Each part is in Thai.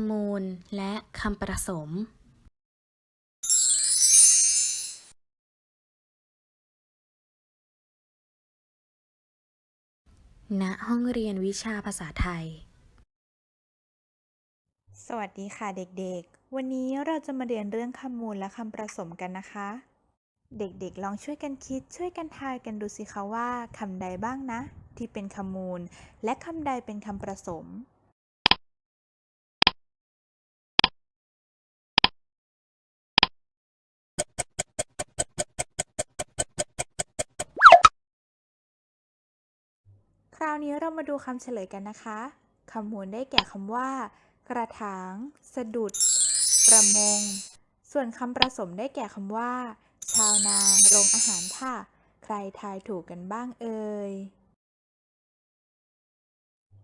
ำมูลและคำประสม ณ ห้องเรียนวิชาภาษาไทย สวัสดีค่ะเด็กๆ วันนี้เราจะมาเรียนเรื่องคำมูลและคำประสมกันนะคะ เด็กๆ ลองช่วยกันคิดช่วยกันทายกันดูสิคะว่าคำใดบ้างนะ ที่เป็นคำมูล และคำใดเป็นคำประสม ราวนี้เรามาดูคำเฉลยกันนะคะคำมูลได้แก่คำว่า กระถาง สะดุด ประมง ส่วนคำประสมได้แก่คำว่า ชาวนาโรงอาหารค่ะ ใครทายถูกกันบ้างเอ่ย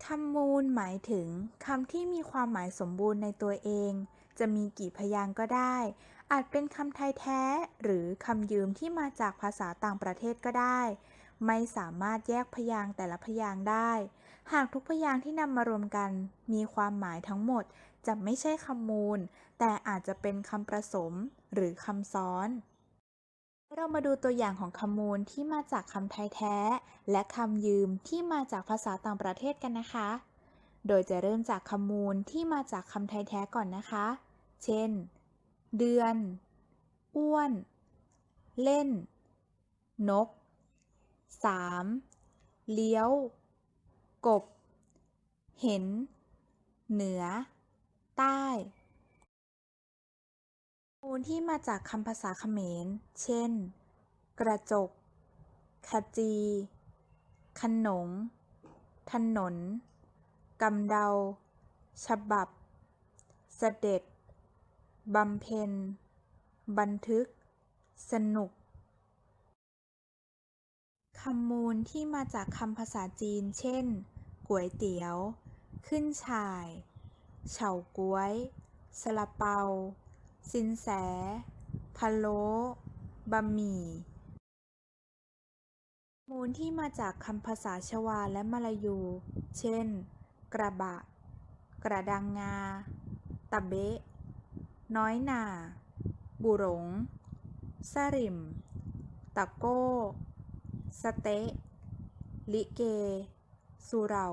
คำมูลหมายถึงคำที่มีความหมายสมบูรณ์ในตัวเอง จะมีกี่พยางก็ได้ อาจเป็นคำไทยแท้ หรือคำยืมที่มาจากภาษาต่างประเทศก็ได้ ไม่สามารถแยกพยางค์แต่ละพยางค์ได้ หากทุกพยางค์ที่นำมารวมกัน มีความหมายทั้งหมดจะไม่ใช่คำมูล แต่อาจจะเป็นคำประสมหรือคำซ้อน เรามาดูตัวอย่างของคำมูลที่มาจากคำไทยแท้ และคำยืมที่มาจากภาษาต่างประเทศกันนะคะ โดยจะเริ่มจากคำมูลที่มาจากคำไทยแท้ก่อนนะคะ เช่น เดือน อ้วน เล่น นก สามเลี้ยว กบ เห็น เหนือ ใต้มูลที่มาจากคำภาษาเขมร เช่น กระจก ขจี ขนงถนน กำเดา ฉบับ เสด็จ บำเพ็ญ บันทึก สนุก คำมูลที่มาจากคำภาษาจีน เช่นก๋วยเตี๋ยว ขึ้นฉ่าย เฉาก๊วยซาลาเปา สินแสพะโล้บะหมี่มูลที่มาจากคำภาษาชวาและมลายู เช่น กระบะ กระดังงา ตะเบะ น้อยหนาบุหลงสริม ตะโก้ สเต๊ะ ลิเก สุเรา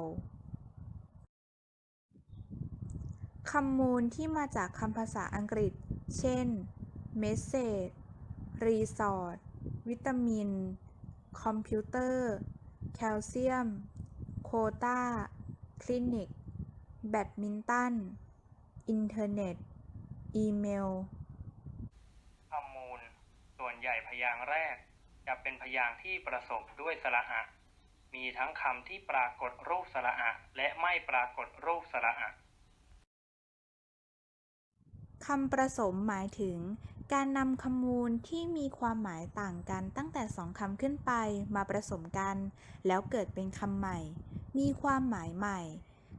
คำมูลที่มาจากคำภาษาอังกฤษ เช่น เมสเซจ รีสอร์ท วิตามิน คอมพิวเตอร์ แคลเซียม โคตาคลินิก แบดมินตัน อินเทอร์เน็ต อีเมล คำมูล ส่วนใหญ่พยางค์แรก จะเป็นพยางค์ที่ประสมด้วยสระอะ มีทั้งคำที่ปรากฏรูปสระอะและไม่ปรากฏรูปสระอะคำประสมหมายถึง การนำคำมูลที่มีความหมายต่างกันตั้งแต่สองคำขึ้นไปมาผสมกัน แล้วเกิดเป็นคำใหม่ มีความหมายใหม่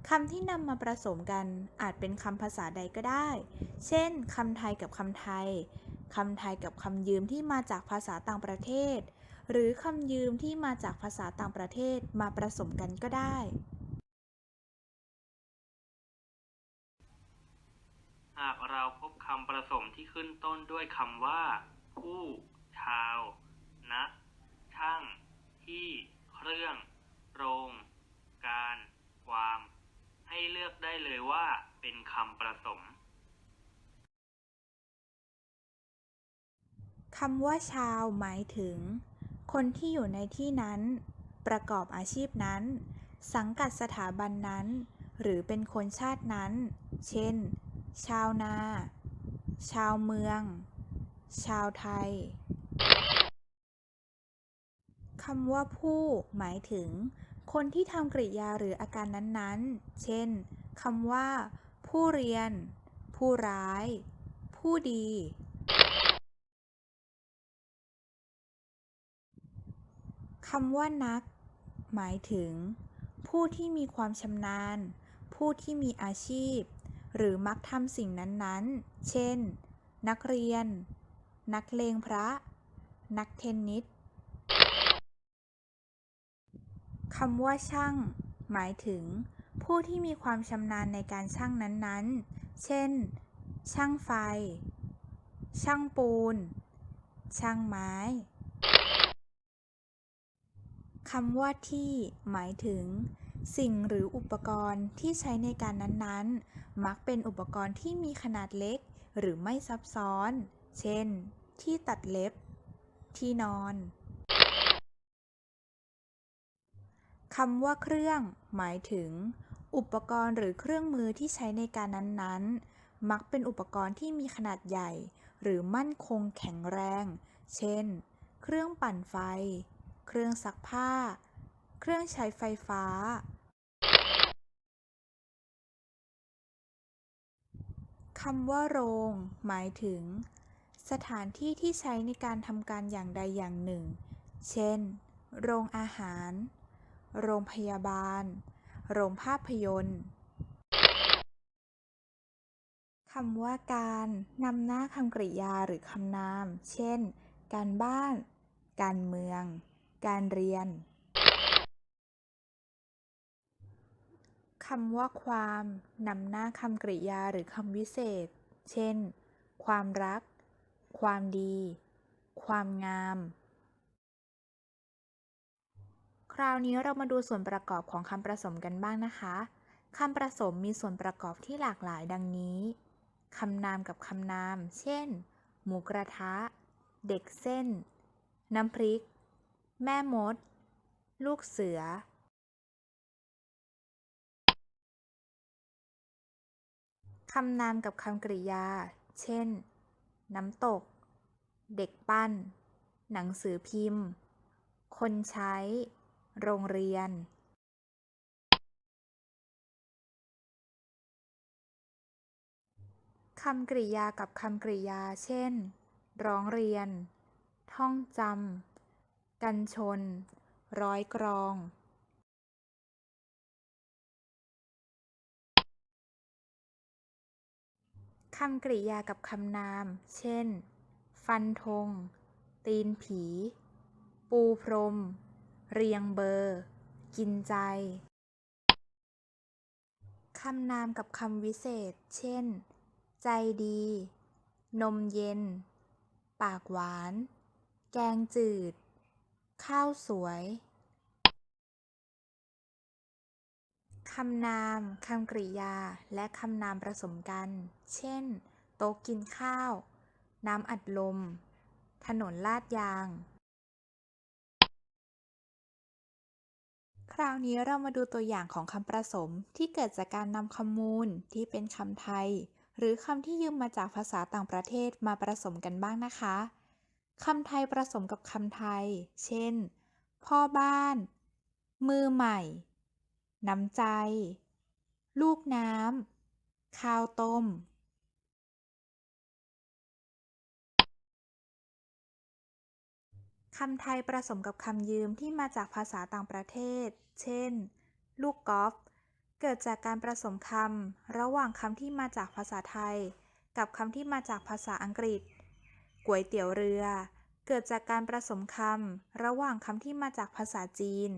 คำที่นำมาผสมกันอาจเป็นคำภาษาใดก็ได้ เช่นคำไทยกับคำไทย คำไทยกับคำยืมที่มาจากภาษาต่างประเทศ หรือคำยืมที่มาจากภาษาต่างประเทศมาผสมกันก็ได้ หากเราพบคำประสมที่ขึ้นต้นด้วยคำว่า ผู้ ชาว นะ ช่าง ที่ เครื่อง โรง การ ความ ให้เลือกได้เลยว่าเป็นคำประสม คำว่าชาวหมายถึง คนที่อยู่ในที่นั้น ประกอบอาชีพนั้น สังกัดสถาบันนั้น หรือเป็นคนชาตินั้น เช่น ชาวนา ชาวเมือง ชาวไทยคำว่าผู้หมายถึง คนที่ทำกริยาหรืออาการนั้นๆ เช่นคำว่า ผู้เรียน ผู้ร้าย ผู้ดี คำว่านัก หมายถึง ผู้ที่มีความชำนาญ ผู้ที่มีอาชีพ หรือมักทำสิ่งนั้นๆ เช่น นักเรียน นักเลงพระ นักเทนนิสคำว่าช่าง หมายถึง ผู้ที่มีความชำนาญในการช่างนั้นๆ เช่น ช่างไฟ ช่างปูน ช่างไม้ คำว่าที่ หมายถึง สิ่งหรืออุปกรณ์ที่ใช้ในการนั้นๆ มักเป็นอุปกรณ์ที่มีขนาดเล็ก หรือไม่ซับซ้อน เช่น ที่ตัดเล็บ ที่นอนคำว่าเครื่อง หมายถึง อุปกรณ์หรือเครื่องมือที่ใช้ในการนั้นๆ มักเป็นอุปกรณ์ที่มีขนาดใหญ่ หรือมั่นคงแข็งแรง เช่น เครื่องปั่นไฟ เครื่องซักผ้า เครื่องใช้ไฟฟ้า คำว่าโรง หมายถึง สถานที่ที่ใช้ในการทำการอย่างใดอย่างหนึ่ง เช่น โรงอาหาร โรงพยาบาล โรงภาพยนตร์คำว่าการนำหน้าคำกริยาหรือคำนาม เช่น การบ้าน การเมือง การเรียนคำว่าความนำหน้าคำกริยาหรือคำวิเศษ เช่น ความรัก ความดี ความงาม คราวนี้เรามาดูส่วนประกอบของคำผสมกันบ้างนะคะคำผสมมีส่วนประกอบที่หลากหลายดังนี้คำนามกับคำนาม เช่น หมูกระทะ เด็กเส้น น้ำพริก แม่มด ลูกเสือ คำนามกับคำกริยา เช่น น้ำตก เด็กปั้น หนังสือพิมพ์ คนใช้ โรงเรียน คำกริยากับคำกริยา เช่น ร้องเรียน ท่องจำ กันชน ร้อยกรองคำกริยากับคำนาม เช่น ฟันธง ตีนผี ปูพรม เรียงเบอร์ กินใจ คำนามกับคำวิเศษ เช่น ใจดี นมเย็น ปากหวาน แกงจืด ข้าวสวย คำนามคำกริยา และคำนามผสมกัน เช่น โต๊ะกินข้าว น้ำอัดลม ถนนลาดยาง คราวนี้เรามาดูตัวอย่างของคำผสมที่เกิดจากการนำคำมูลที่เป็นคำไทย หรือคำที่ยืมมาจากภาษาต่างประเทศมาผสมกันบ้างนะคะ คำไทยผสมกับคำไทย เช่น พ่อบ้าน มือใหม่ น้ำใจ ลูกน้ำ ข้าวต้ม คำไทยผสมกับคำยืมที่มาจากภาษาต่างประเทศ เช่น ลูกกอล์ฟ เกิดจากการผสมคำระหว่างคำที่มาจากภาษาไทย กับคำที่มาจากภาษาอังกฤษ ก๋วยเตี๋ยวเรือ เกิดจากการผสมคำระหว่างคำที่มาจากภาษาจีน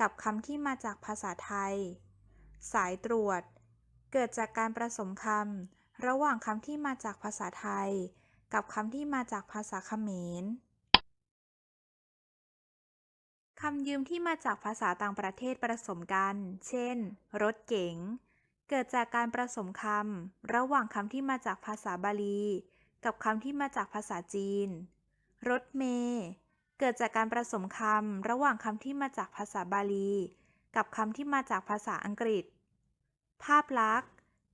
กับคำที่มาจากภาษาไทย สายตรวจ เกิดจากการผสมคำระหว่างคำที่มาจากภาษาไทย กับคำที่มาจากภาษาเขมรคำยืมที่มาจากภาษาต่างประเทศผสมกัน เช่น รถเก๋ง เกิดจากการผสมคำระหว่างคำที่มาจากภาษาบาลี กับคำที่มาจากภาษาจีน รถเมล์เกิดจากการผสมคำระหว่างคำที่มาจากภาษาบาลี กับคำที่มาจากภาษาอังกฤษ ภาพลักษณ์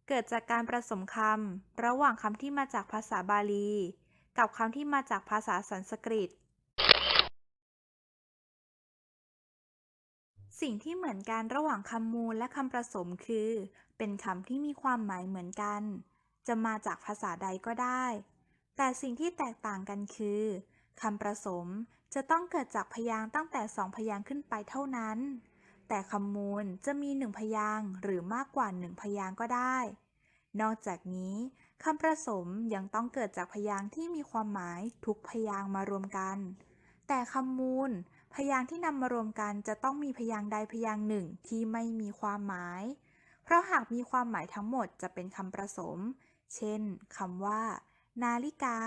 เกิดจากการผสมคำระหว่างคำที่มาจากภาษาบาลี กับคำที่มาจากภาษาสันสกฤต สิ่งที่เหมือนกันระหว่างคำมูลและคำผสมคือ เป็นคำที่มีความหมายเหมือนกันจะมาจากภาษาใดก็ได้ แต่สิ่งที่แตกต่างกันคือคำผสมจะต้องเกิดจากพยางค์ตั้งแต่สองพยางค์ขึ้นไปเท่านั้น แต่คำมูลจะมีหนึ่งพยางค์หรือมากกว่าหนึ่งพยางค์ก็ได้ นอกจากนี้คำผสมยังต้องเกิดจากพยางค์ที่มีความหมายทุกพยางค์มารวมกัน แต่คำมูล พยางค์ที่นำมารวมกันจะต้องมีพยางค์ใดพยางค์หนึ่งที่ไม่มีความหมาย เพราะหากมีความหมายทั้งหมดจะเป็นคำประสม เช่นคำว่า นาฬิกา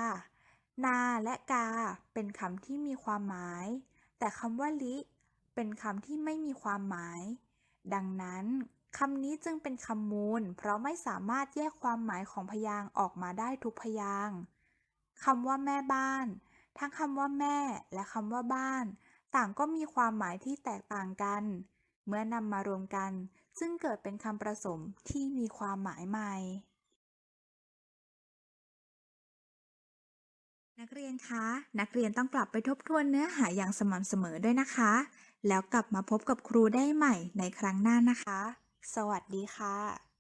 นาและกา เป็นคำที่มีความหมาย แต่คำว่าลิ เป็นคำที่ไม่มีความหมาย ดังนั้นคำนี้จึงเป็นคำมูล เพราะไม่สามารถแยกความหมายของพยางออกมาได้ทุกพยางค์คำว่าแม่บ้าน ทั้งคำว่าแม่และคำว่าบ้าน ต่างก็มีความหมายที่แตกต่างกัน เมื่อนำมารวมกัน ซึ่งเกิดเป็นคำประสมที่มีความหมายใหม่ นักเรียนคะ นักเรียนต้องกลับไปทบทวนเนื้อหาอย่างสม่ำเสมอด้วยนะคะ แล้วกลับมาพบกับครูได้ใหม่ในครั้งหน้านะคะ สวัสดีค่ะ